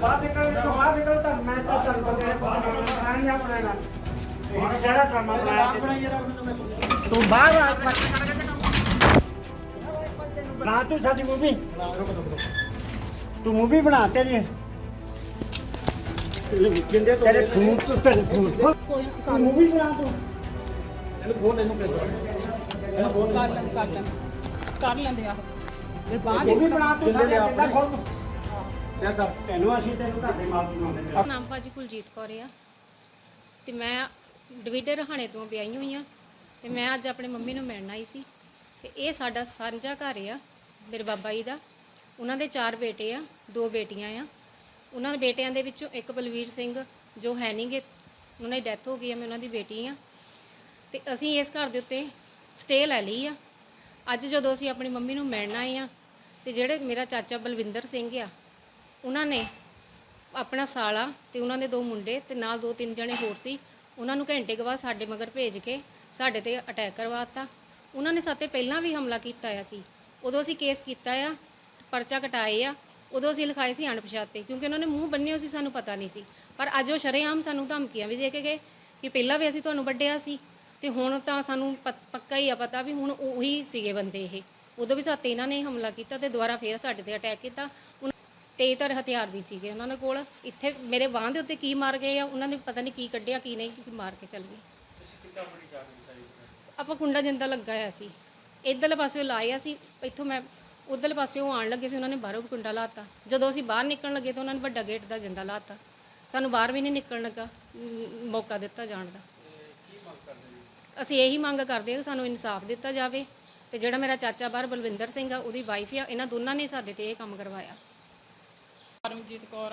ਬਾਹਰ ਨਿਕਲ ਤੂੰ ਬਾਹਰ ਨਿਕਲ ਤਾਂ ਮੈਂ ਤਾਂ ਚੱਲ ਬੰਦੇ ਪਾਣੀ ਆਪਣਾ ਨਾਲ। ਹੁਣ ਜਿਹੜਾ ਕੰਮ ਬਣਾਇਆ ਤੂੰ ਬਾਹਰ ਆ ਬਣਾ ਤੂੰ ਸਾਡੀ ਮੂਵੀ। ਤੂੰ ਮੂਵੀ ਬਣਾ ਤੇਰੀ ਕਿੰਦੇ ਤੋਂ ਤੇਰੇ ਖੂਨ ਤੋਂ। ਤੇਰੇ ਤੂੰ ਮੂਵੀ ਬਣਾ ਤੂੰ। ਇਹਨੂੰ ਫੋਨ ਇਹਨੂੰ ਫੋਨ ਕਰ ਲੈਂਦੇ ਕਰ ਲੈਂਦੇ। ਕਰ ਲੈਂਦੇ ਆ। ਫਿਰ ਬਾਅਦ ਮੂਵੀ ਬਣਾ ਤੂੰ ਸਾਡੇ ਕਿੱਦਾਂ ਖੋਲ ਕਿਆ ਕਰ ਤੈਨੂੰ ਅਸੀਂ ਤੈਨੂੰ ਤੁਹਾਡੇ ਮਾਪ ਬਣਾਉਂਦੇ ਮੇਰਾ ਨਾਮ ਭਾਜੀ ਕੁਲਜੀਤ ਕੌਰ ਆ। ਤੇ ਮੈਂ ਡਵੀਡੇ ਰਹਾਣੇ ਤੋਂ ਵਿਆਹੀ ਹੋਈ ਆ। ਤੇ ਮੈਂ ਅੱਜ ਆਪਣੇ ਮੰਮੀ ਨੂੰ ਮਿਲਣ ਆਈ ਸੀ। ਤੇ ਇਹ ਸਾਡਾ ਸਾਂਝਾ ਘਰ ਆ, ਮੇਰੇ ਬਾਬਾ ਜੀ ਦਾ। ਉਹਨਾਂ ਦੇ ਚਾਰ ਬੇਟੇ ਆ, ਦੋ ਬੇਟੀਆਂ ਆ। ਉਹਨਾਂ ਦੇ ਬੇਟਿਆਂ ਦੇ ਵਿੱਚੋਂ ਇੱਕ ਬਲਵੀਰ ਸਿੰਘ, ਜੋ ਹੈ ਨਹੀਂਗੇ ਉਹਨਾਂ ਦੀ ਡੈਥ ਹੋ ਗਈ ਆ, ਮੈਂ ਉਹਨਾਂ ਦੀ ਬੇਟੀ ਆ। ਤੇ ਅਸੀਂ ਇਸ ਘਰ ਦੇ ਉੱਤੇ ਸਟੇ ਲੈ ਲਈ ਆ। ਅੱਜ ਜਦੋਂ ਅਸੀਂ ਆਪਣੀ ਮੰਮੀ ਨੂੰ ਮਿਲਣ ਆਏ ਆ, ਤੇ ਜਿਹੜੇ ਮੇਰਾ ਚਾਚਾ ਬਲਵਿੰਦਰ ਸਿੰਘ ਆ ਉਹਨਾਂ ਨੇ ਆਪਣਾ ਸਾਲਾ ਤੇ ਉਹਨਾਂ ਦੇ ਦੋ ਮੁੰਡੇ ਤੇ ਨਾਲ ਦੋ ਤਿੰਨ ਜਣੇ ਹੋਰ ਸੀ। ਉਹਨਾਂ ਨੂੰ ਘੰਟੇ ਕੁ ਸਾਡੇ ਮਗਰ ਭੇਜ ਕੇ ਸਾਡੇ ਤੇ ਅਟੈਕ ਕਰਵਾਤਾ ਉਹਨਾਂ ਨੇ ਸਾਤੇ ਪਹਿਲਾਂ ਵੀ ਹਮਲਾ ਕੀਤਾ ਆ ਸੀ। ਉਦੋਂ ਅਸੀਂ ਕੇਸ ਕੀਤਾ ਆ, ਪਰਚਾ ਕਟਾਏ ਆ। ਉਦੋਂ ਅਸੀਂ ਲਿਖਾਏ ਸੀ ਅਣਪਛਾਤੇ, ਕਿਉਂਕਿ ਉਹਨਾਂ ਨੇ ਮੂੰਹ ਬੰਨੇ ਹੋਏ ਸੀ, ਸਾਨੂੰ ਪਤਾ ਨਹੀਂ ਸੀ। ਪਰ ਅੱਜ ਉਹ ਸ਼ਰੇਆਮ ਸਾਨੂੰ ਧਮਕੀਆਂ ਵੀ ਦੇ ਕੇ ਗਏ ਕਿ ਪਹਿਲਾਂ ਵੀ ਅਸੀਂ ਤੁਹਾਨੂੰ ਵੱਢਿਆ ਸੀ ਤੇ ਹੁਣ ਤਾਂ ਸਾਨੂੰ ਪਤ- ਪੱਕਾ ਹੀ ਆ ਪਤਾ ਵੀ ਹੁਣ ਉਹੀ ਸੀਗੇ ਬੰਦੇ ਇਹ। ਉਦੋਂ ਵੀ ਸਾਤੇ ਇਹਨਾਂ ਨੇ ਹਮਲਾ ਕੀਤਾ ਤੇ ਦੁਬਾਰਾ ਫੇਰ ਸਾਡੇ ਤੇ ਅਟੈਕ ਕੀਤਾ। ਉਨ- ਤੇਜ਼ਧਾਰ ਹਥਿਆਰ ਵੀ ਸੀਗੇ ਉਹਨਾਂ ਦੇ ਕੋਲ। ਇੱਥੇ ਮੇਰੇ ਬਾਂਹ ਦੇ ਉੱਤੇ ਕੀ ਮਾਰ ਗਏ ਆ ਉਹਨਾਂ ਨੇ ਪਤਾ ਨਹੀਂ ਕੀ ਕੱਢਿਆ ਕੀ ਨਹੀਂ ਕਿ ਮਾਰ ਕੇ ਚੱਲ ਗਏ। ਆਪਾਂ ਕੁੰਡਾ ਜਿੰਦਾ ਲੱਗਾ ਹੋਇਆ ਸੀ। ਇੱਧਰਲੇ ਪਾਸੇ ਲਾਇਆ ਸੀ ਇੱਥੋਂ ਮੈਂ ਉਧਰਲੇ ਪਾਸੇ ਉਹ ਆਣ ਲੱਗੇ ਸੀ ਉਹਨਾਂ ਨੇ ਬਾਹਰੋਂ ਵੀ ਕੁੰਡਾ ਲਾਤਾ ਜਦੋਂ ਅਸੀਂ ਬਾਹਰ ਨਿਕਲਣ ਲੱਗੇ ਤਾਂ ਉਹਨਾਂ ਨੇ ਵੱਡਾ ਗੇਟ ਦਾ ਜਿੰਦਾ ਲਾਤਾ ਸਾਨੂੰ ਬਾਹਰ ਵੀ ਨਹੀਂ ਨਿਕਲਣ ਲੱਗਾ ਮੌਕਾ ਦਿੱਤਾ ਜਾਣ ਦਾ। ਅਸੀਂ ਇਹੀ ਮੰਗ ਕਰਦੇ ਹਾਂ ਕਿ ਸਾਨੂੰ ਇਨਸਾਫ ਦਿੱਤਾ ਜਾਵੇ ਤੇ ਜਿਹੜਾ ਮੇਰਾ ਚਾਚਾ ਬਾਹਰ ਬਲਵਿੰਦਰ ਸਿੰਘ ਆ ਉਹਦੀ ਵਾਈਫ ਆ ਇਹਨਾਂ ਦੋਨਾਂ ਨੇ ਸਾਡੇ ਤੇ ਇਹ ਕੰਮ ਕਰਵਾਇਆ। ਪਰਮਜੀਤ ਕੌਰ।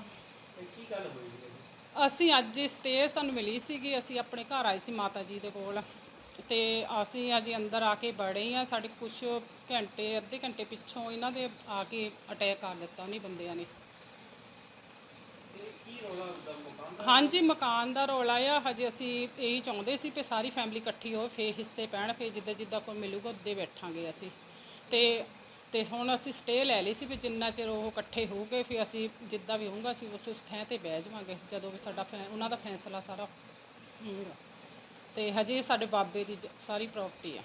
ਕੀ ਗੱਲ ਹੋਈ ਅਸੀਂ ਅੱਜ ਸਟੇ ਸਾਨੂੰ ਮਿਲੀ ਸੀਗੀ ਅਸੀਂ ਆਪਣੇ ਘਰ ਆਏ ਸੀ ਮਾਤਾ ਜੀ ਦੇ ਕੋਲ। ਤੇ ਅਸੀਂ ਅਜੇ ਅੰਦਰ ਆ ਕੇ ਬੜੇ ਆ ਸਾਡੇ ਕੁਝ ਘੰਟੇ ਅੱਧੇ ਘੰਟੇ ਪਿੱਛੋਂ ਇਹਨਾਂ ਦੇ ਆ ਕੇ ਅਟੈਕ ਕਰ ਦਿੱਤਾ ਉਹਨੇ ਬੰਦਿਆਂ ਨੇ। ਹਾਂਜੀ ਮਕਾਨ ਦਾ ਰੌਲਾ ਆ। ਹਜੇ ਅਸੀਂ ਇਹੀ ਚਾਹੁੰਦੇ ਸੀ ਕਿ ਸਾਰੀ ਫੈਮਿਲੀ ਇਕੱਠੀ ਹੋਵੇ ਫੇ ਹਿੱਸੇ ਪੈਣ ਫੇ ਜਿੱਦਾਂ ਜਿੱਦਾਂ ਕੋਈ ਮਿਲੂਗਾ ਉੱਦੇ ਬੈਠਾਂਗੇ ਅਸੀਂ। ਤੇ ਤੇ ਹੁਣ ਅਸੀਂ ਸਟੇ ਲੈ ਲਈ ਸੀ ਵੀ ਜਿੰਨਾ ਚਿਰ ਉਹ ਇਕੱਠੇ ਹੋਊਗੇ ਫਿਰ ਅਸੀਂ ਜਿੱਦਾਂ ਵੀ ਹੋਊਗਾ ਅਸੀਂ ਉਸ ਉਸ ਥਾਂ ਤੇ ਬਹਿ ਜਾਵਾਂਗੇ ਜਦੋਂ ਵੀ ਸਾਡਾ ਫੈ- ਉਹਨਾਂ ਦਾ ਫੈਸਲਾ ਸਾਰਾ ਹੋਊਗਾ। ਤੇ ਹਜੇ ਸਾਡੇ ਬਾਬੇ ਦੀ ਜ- ਸਾਰੀ ਪ੍ਰਾਪਰਟੀ ਆ।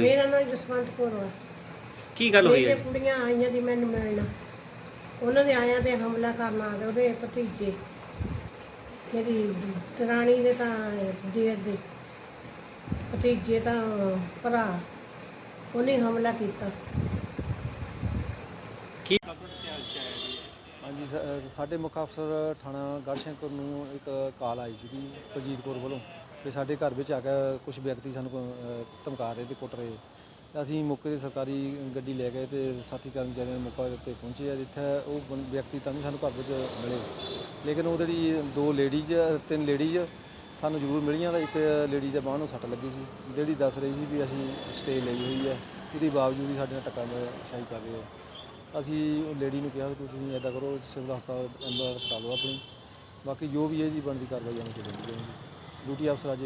ਮੇਰਾ ਨਾਮ ਜਸਵੰਤ ਕੌਰ ਵਾ ਕੀ ਗੱਲ ਹੋਈ ਮੇਰੇ ਹੈ? ਕੁੜੀਆਂ ਆਈਆਂ ਦੀ ਮੈਨੂੰ ਮਿਲਣ। ਉਹਨਾਂ ਦੇ ਆਇਆਂ ਤੇ ਹਮਲਾ ਕਰਨ ਆ ਗਏ ਉਹਦੇ ਭਤੀਜੇ। ਮੇਰੀ ਦਰਾਣੀ ਦੇ ਤਾਂ ਦੇਰ ਦੇ। ਭਤੀਜੇ ਤਾਂ ਭਰਾ। ਉਹਨੇ ਹਮਲਾ ਕੀਤਾ। ਹਾਂਜੀ ਸ- ਸਾਡੇ ਮੁੱਖ ਅਫਸਰ ਥਾਣਾ ਗੜਸ਼ੰਕਰ ਨੂੰ ਇੱਕ ਕਾਲ ਆਈ ਸੀਗੀ ਕੁਲਜੀਤ ਕੌਰ ਵੱਲੋਂ ਕਿ ਸਾਡੇ ਘਰ ਵਿੱਚ ਆ ਕੇ ਕੁਝ ਵਿਅਕਤੀ ਸਾਨੂੰ ਅ, ਧਮਕਾ ਰਹੇ ਤੇ ਕੁੱਟ ਰਹੇ। ਤੇ ਅਸੀਂ ਮੌਕੇ ਤੇ ਸਰਕਾਰੀ ਗੱਡੀ ਲੈ ਗਏ ਤੇ ਸਾਥੀ ਕਰਮਚਾਰੀਆਂ ਨੇ ਮੌਕੇ ਤੇ ਪਹੁੰਚੇ ਆ ਜਿੱਥੇ ਉਹ ਬੰ- ਵਿਅਕਤੀ ਤਾਂ ਨਹੀਂ ਸਾਨੂੰ ਘਰ ਵਿੱਚ ਮਿਲੇ। ਲੇਕਿਨ ਉਹ ਜਿਹੜੀ ਦੋ ਲੇਡੀਜ਼ ਤਿੰਨ ਲੇਡੀਜ਼ ਸਾਨੂੰ ਜ਼ਰੂਰ ਮਿਲੀਆਂ ਤਾਂ ਇੱਕ ਲੇਡੀ ਦੇ ਬਾਂਹ ਨੂੰ ਸੱਟ ਲੱਗੀ ਸੀ। ਜਿਹੜੀ ਦੱਸ ਰਹੀ ਸੀ ਵੀ ਅਸੀਂ ਸਟੇ ਲਈ ਹੋਈ ਹੈ ਉਹਦੇ ਬਾਵਜੂਦ ਵੀ ਸਾਡੇ ਨਾਲ ਧੱਕਾ ਸ਼ਾਹੀ ਕਰ ਰਹੇ ਆ। ਅਸੀਂ ਉਹ ਲੇਡੀ ਨੂੰ ਕਿਹਾ ਵੀ ਤੁਸੀਂ ਐਦਾਂ ਕਰੋ ਸਿਵਲ ਹਸਪਤਾਲ ਐਂਬੂਲੈਂਸ ਕਰਾ ਲਓ ਆਪਣੀ। ਬਾਕੀ ਜੋ ਵੀ ਇਹਦੀ ਬਣਦੀ ਕਾਰਵਾਈ ਆਉਣੀ ਚਾਹੀਦੀ ਹੈ। ਡਿਊਟੀ ਅਫਸਰ ਅੱਜ